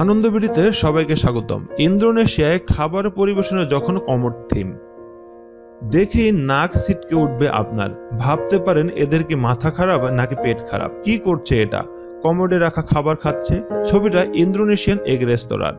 আনন্দবিড়িতে সবাইকে স্বাগতম। ইন্দোনেশিয়ায় খাবার পরিবেশনে যখন কমর থিম, দেখেই নাক সিটকে উঠবে আপনার। ভাবতে পারেন এদের কি মাথা খারাপ নাকি পেট খারাপ। কি করছে এটা? কমোডে রাখা খাবার খাচ্ছে? ছবিটা ইন্দোনেশিয়ান এগ রেস্তোরাঁর।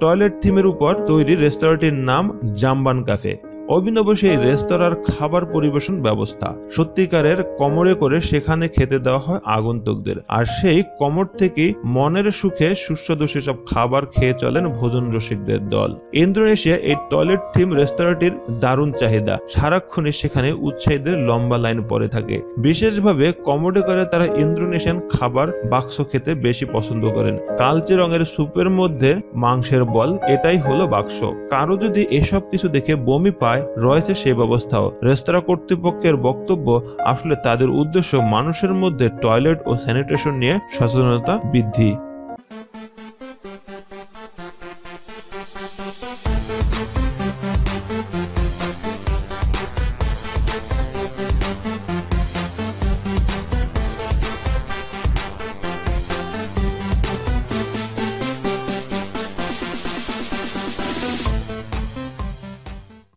টয়লেট থিমের উপর তৈরি রেস্তোরাঁটির নাম জাম্বান কাফে। অভিনব সেই রেস্তোরাঁর খাবার পরিবেশন ব্যবস্থা। সত্যিকারের কমরে করে সেখানে খেতে দেওয়া হয় আগন্তুকদের। আর সেই কমর থেকেই মনের সুখে সুস্বাদু সেসব খাবার খেয়ে চলেন ভোজন রসিকদের দল। ইন্দোনেশিয়া এই টয়লেট থিম রেস্তোরাঁটির দারুণ চাহিদা। সারাক্ষণই সেখানে উৎসাহীদের লম্বা লাইন পড়ে থাকে। বিশেষভাবে কমোডে করে তারা ইন্দোনেশিয়ান খাবার বাক্স খেতে বেশি পছন্দ করেন। কালচে রঙের স্যুপের মধ্যে মাংসের বল, এটাই হলো বাক্স। কারও যদি এসব কিছু দেখে বমি পায় রয়েছে সেই ব্যবস্থাও। রেস্তোরাঁ কর্তৃপক্ষের বক্তব্য, আসলে তাদের উদ্দেশ্য মানুষের মধ্যে টয়লেট ও স্যানিটেশন নিয়ে সচেতনতা বৃদ্ধি।